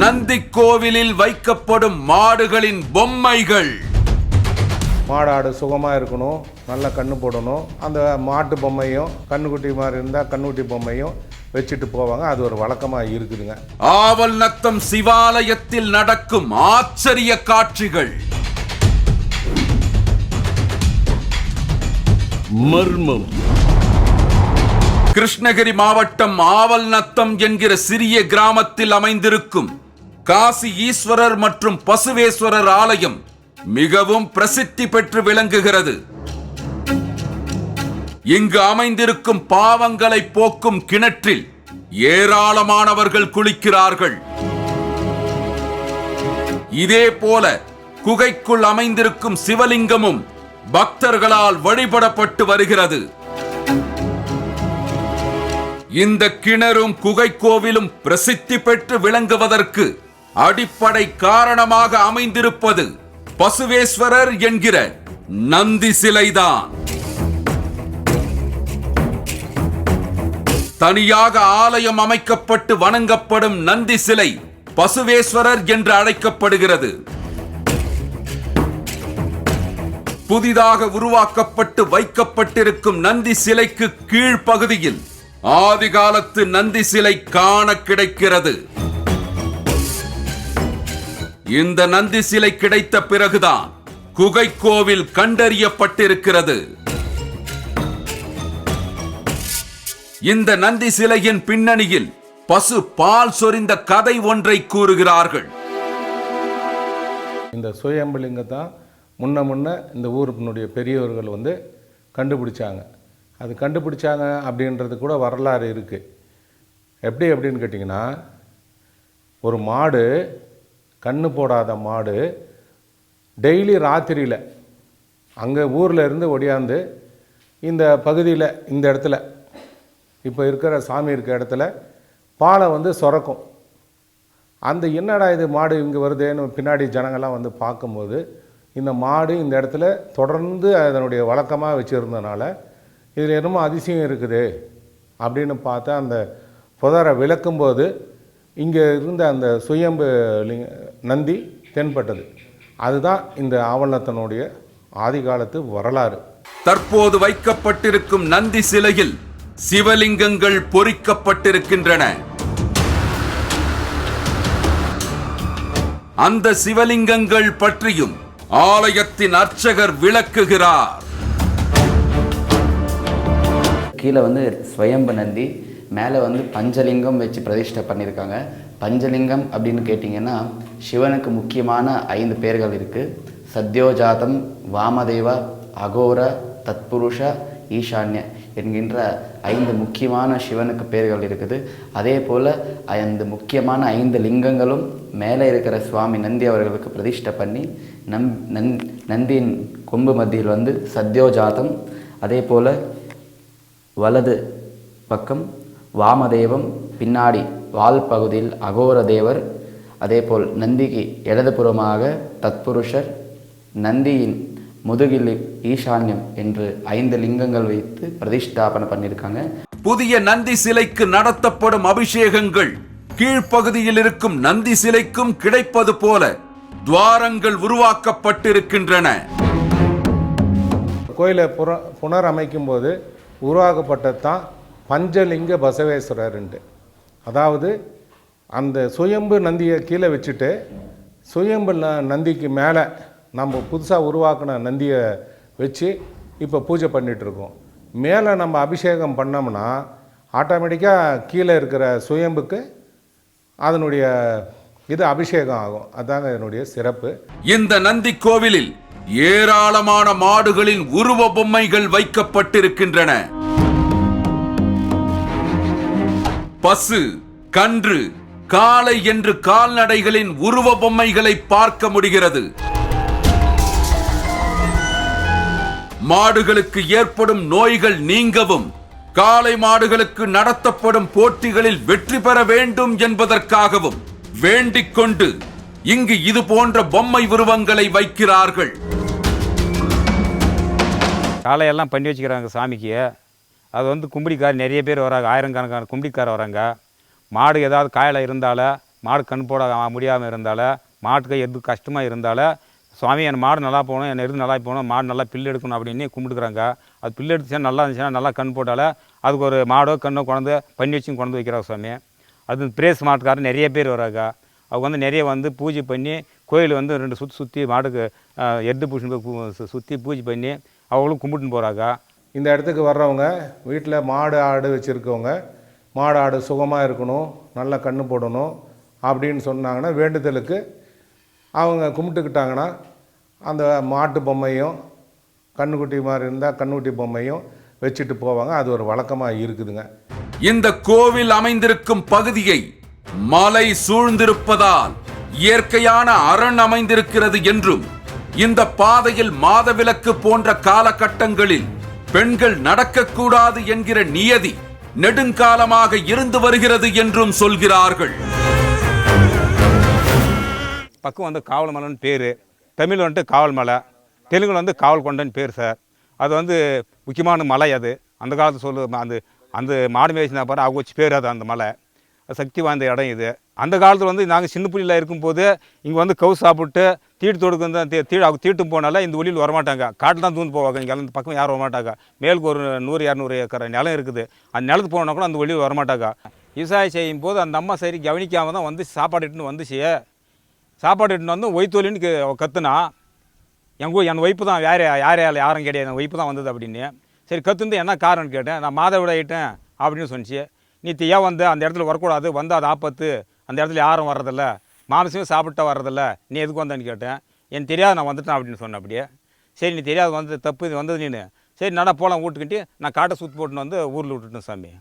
நந்தி கோவிலில் வைக்கப்படும் மாடுகளின் பொம்மைகள். மாடாடு சுகமாக இருக்கணும் நல்லா கண்ணு போடணும். அந்த மாட்டு பொம்மையும் கண்ணுக்குட்டி மாதிரி இருந்தால் கண்ணுக்குட்டி பொம்மையும் வச்சுட்டு போவாங்க. அது ஒரு வழக்கமாக இருக்குதுங்க. ஆவல் நத்தம் சிவாலயத்தில் நடக்கும் ஆச்சரிய காட்சிகள். மர்மம். கிருஷ்ணகிரி மாவட்டம் ஆவல் நத்தம் என்கிற சிறிய கிராமத்தில் அமைந்திருக்கும் காசி ஈஸ்வரர் மற்றும் பசுவேஸ்வரர் ஆலயம் மிகவும் பிரசித்தி பெற்று விளங்குகிறது. இங்கு அமைந்திருக்கும் பாவங்களை போக்கும் கிணற்றில் ஏராளமானவர்கள் குளிக்கிறார்கள். இதே போல குகைக்குள் அமைந்திருக்கும் சிவலிங்கமும் பக்தர்களால் வழிபடப்பட்டு வருகிறது. இந்த கிணறும் குகை கோவிலும் பிரசித்தி பெற்று விளங்குவதற்கு அடிப்படை காரணமாக அமைந்திருப்பது பசுவேஸ்வரர் என்கிற நந்தி சிலைதான். தனியாக ஆலயம் அமைக்கப்பட்டு வணங்கப்படும் நந்தி சிலை பசுவேஸ்வரர் என்று அழைக்கப்படுகிறது. புதிதாக உருவாக்கப்பட்டு வைக்கப்பட்டிருக்கும் நந்தி சிலைக்கு கீழ்ப்பகுதியில் ஆதிகாலத்து நந்தி சிலை காண கிடைக்கிறது. இந்த நந்தி சிலை கிடைத்த பிறகுதான் குகை கோவில் கண்டறியப்பட்டிருக்கிறது. இந்த நந்தி சிலையின் பின்னணியில் பசு பால் சொரிந்த கதை ஒன்றை கூறுகிறார்கள். இந்த சுயம்பலிங்கத்தை முன்ன முன்ன இந்த ஊருனுடைய பெரியவர்கள் வந்து கண்டுபிடிச்சாங்க. அது கண்டுபிடிச்சாங்க அப்படின்றது கூட வரலாறு இருக்குது எப்படி அப்படின்னு கேட்டிங்கன்னா ஒரு மாடு கண்ணு போடாத மாடு டெய்லி ராத்திரியில் அங்கே ஊரில் இருந்து ஒடியாந்து இந்த பகுதியில் இந்த இடத்துல இப்போ இருக்கிற சாமி இருக்க இடத்துல பாலை வந்து சுரக்கும் அந்த என்னடா இது மாடு இங்கே வருதேன்னு பின்னாடி ஜனங்கள்லாம் வந்து பார்க்கும்போது இந்த மாடு இந்த இடத்துல தொடர்ந்து அதனுடைய வழக்கமாக வச்சுருந்தனால இதில் என்னமோ அதிசயம் இருக்குது அப்படின்னு பார்த்தா அந்த புதரை விளக்கும்போது இங்கே இருந்த அந்த சுயம்பு லிங்க நந்தி தென்பட்டது. அதுதான் இந்த ஆவணத்தினுடைய ஆதிகாலத்து வரலாறு. தற்போது வைக்கப்பட்டிருக்கும் நந்தி சிலையில் சிவலிங்கங்கள் பொறிக்கப்பட்டிருக்கின்றன. அந்த சிவலிங்கங்கள் பற்றியும் ஆலயத்தின் அர்ச்சகர் விளக்குகிறார். கீழே வந்து ஸ்வயம்பு நந்தி மேலே வந்து பஞ்சலிங்கம் வச்சு பிரதிஷ்டை பண்ணியிருக்காங்க. பஞ்சலிங்கம் அப்படின்னு கேட்டிங்கன்னா சிவனுக்கு முக்கியமான ஐந்து பேர்கள் இருக்குது சத்யோஜாதம் வாமதேவா அகோர தத்புருஷ ஈசான்ய என்கின்ற ஐந்து முக்கியமான சிவனுக்கு பேர்கள் இருக்குது. அதே போல் அந்த முக்கியமான ஐந்து லிங்கங்களும் மேலே இருக்கிற சுவாமி நந்தி அவர்களுக்கு பிரதிஷ்டை பண்ணி நம் நந் நந்தியின் கொம்பு மத்தியில் வந்து சத்யோஜாதம் அதே போல் வலது பக்கம் வாமதேவம் பின்னாடி வால் பகுதியில் அகோர தேவர் அதேபோல் நந்திக்கு இடதுபுறமாக தத்புருஷர் நந்தியின் முதுகில் ஈசான்யம் என்று ஐந்து லிங்கங்கள் வைத்து பிரதிஷ்டாபனை பண்ணியிருக்காங்க. புதிய நந்தி சிலைக்கு நடத்தப்படும் அபிஷேகங்கள். கீழ்ப்பகுதியில் இருக்கும் நந்தி சிலைக்கும் கிடைப்பது போல துவாரங்கள் உருவாக்கப்பட்டிருக்கின்றன. கோயிலை புற புனரமைக்கும் போது உருவாக்கப்பட்டது தான் பஞ்சலிங்க பசவேஸ்வரர்ன்ட்டு அதாவது அந்த சுயம்பு நந்தியை கீழே வச்சுட்டு சுயம்பு ந- நந்திக்கு மேலே நம்ம புதுசாக உருவாக்கின நந்தியை வச்சு இப்போ பூஜை பண்ணிகிட்ருக்கோம் மேலே நம்ம அபிஷேகம் பண்ணோம்னா ஆட்டோமேட்டிக்காக கீழே இருக்கிற சுயம்புக்கு அதனுடைய இது அபிஷேகம் ஆகும். அதாங்க இதனுடைய சிறப்பு. இந்த நந்தி கோவிலில் ஏராளமான மாடுகளின் உருவ பொம்மைகள் வைக்கப்பட்டிருக்கின்றன. பசு கன்று காளை என்று கால்நடைகளின் உருவ பொம்மைகளை பார்க்க முடிகிறது. மாடுகளுக்கு ஏற்படும் நோய்கள் நீங்கவும் காளை மாடுகளுக்கு நடத்தப்படும் போட்டிகளில் வெற்றி பெற வேண்டும் என்பதற்காகவும் வேண்டிக் கொண்டு இங்கு இது போன்ற பொம்மை உருவங்களை வைக்கிறார்கள். காளையெல்லாம் பண்ணி வச்சுக்கிறாங்க சாமிக்கு. அது வந்து கும்பிடிக்கார் நிறைய பேர் வராங்க ஆயிரக்கணக்கான கும்பிடிக்கார் வராங்க. மாடு ஏதாவது காயில் இருந்தால் மாடு கண் போட முடியாமல் இருந்தால மாட்டுக்கு எது கஷ்டமாக இருந்தால சுவாமி என் மாடு நல்லா போகணும் என் எருது நல்லா போகணும் மாடு நல்லா பில்லு எடுக்கணும் அப்படின்னு கும்பிட்டுக்கிறாங்க. அது பில்லு எடுத்துச்சுன்னா நல்லா இருந்துச்சுன்னா நல்லா கண் போட்டால அதுக்கு ஒரு மாடோ கண்ணோ குழந்த பண்ணி வச்சு கொண்டு வைக்கிறாங்க சுவாமி. அது பிரேஸ் மாட்டுக்காரர் நிறைய பேர் வராங்க. அவங்க வந்து நிறைய வந்து பூஜை பண்ணி கோயில் வந்து ரெண்டு சுற்றி சுற்றி மாட்டுக்கு எட்டு எருது பூசி சுற்றி பூஜை பண்ணி அவங்களும் கும்பிட்டுன்னு போகிறாங்க இந்த இடத்துக்கு வர்றவங்க வீட்டில் மாடு ஆடு வச்சுருக்கவங்க மாடு ஆடு சுகமாக இருக்கணும் நல்லா கண்ணு போடணும் அப்படின்னு சொன்னாங்கன்னா வேண்டுதலுக்கு அவங்க கும்பிட்டுக்கிட்டாங்கன்னா அந்த மாட்டு பொம்மையும் கண்ணுக்குட்டி மாதிரி இருந்தால் கண்ணுக்குட்டி பொம்மையும் வச்சுட்டு போவாங்க. அது ஒரு வழக்கமாக இருக்குதுங்க. இந்த கோவில் அமைந்திருக்கும் பகுதியை மலை சூழ்ந்திருப்பதால் இயற்கையான அரண் அமைந்திருக்கிறது என்றும் இந்த பாதையில் மாதவிலக்கு போன்ற காலகட்டங்களில் பெண்கள் நடக்கக்கூடாது என்கிற நியதி நெடுங்காலமாக இருந்து வருகிறது என்றும் சொல்கிறார்கள். பக்கம் வந்து காவல் மலைன்னு பேர் தமிழ் வந்துட்டு காவல் மலை தெலுங்குல வந்து காவல் கொண்டன்னு பேர் சார் அது வந்து முக்கியமான மலை அது. அந்த காலத்து சொல்லு அந்த அந்த மாடு மேய்ச்சினா பாரு அவங்க வச்சு பேர் அது அந்த மலை. சக்தி வாய்ந்த இடம் இது. அந்த காலத்தில் வந்து நாங்கள் சின்ன புள்ளியில் இருக்கும்போது இங்கே வந்து கவு சாப்பிட்டு தீட்டு தொடுக்கு வந்து தீ தீட்டும் போனால இந்த ஒளியில் வரமாட்டாங்க. காட்டில் தான் தூந்து போவாங்க. இங்கே அந்த பக்கம் யாரும் வரமாட்டாங்க. மேலுக்கு ஒரு நூறு இரநூறு ஏக்கர் நிலம் இருக்குது. அந்த நிலத்துக்கு போனால் கூட அந்த ஒளியில் வரமாட்டாங்க. விவசாயம் செய்யும் போது அந்த அம்மா சரி கவனிக்காமல் தான் வந்து சாப்பாடு இட்டுன்னு வந்துச்சு. சாப்பாடு இட்டுன்னு வந்து ஒய்த்தொலின்னு கத்துனா எங்கள் என் ஒய்ப்பு தான் வேறு யார் யார் யாரும் கிடையாது. என் ஒய்ப்பு தான் வந்தது அப்படின்னு. சரி கத்துந்து என்ன காரணம்னு கேட்டேன். நான் மாதவிட ஆகிட்டேன் அப்படின்னு சொன்னிச்சு. நீ ஏன் வந்து அந்த இடத்துல வரக்கூடாது. வந்து அது ஆபத்து. அந்த இடத்துல யாரும் வர்றதில்ல. மாமிசமே சாப்பிட்டா வர்றதில்ல. நீ எதுக்கு வந்தேன்னு கேட்டேன். எனக்கு தெரியாது நான் வந்துட்டேன் அப்படின்னு சொன்னேன் அப்படியே. சரி நீ தெரியாது வந்து தப்பு இது வந்தது நீனு. சரி நடா போகலாம் வீட்டுக்கிட்டு. நான் காட்டை சுற்றி போட்டுன்னு வந்து ஊரில் விட்டுட்டேன் சாமி.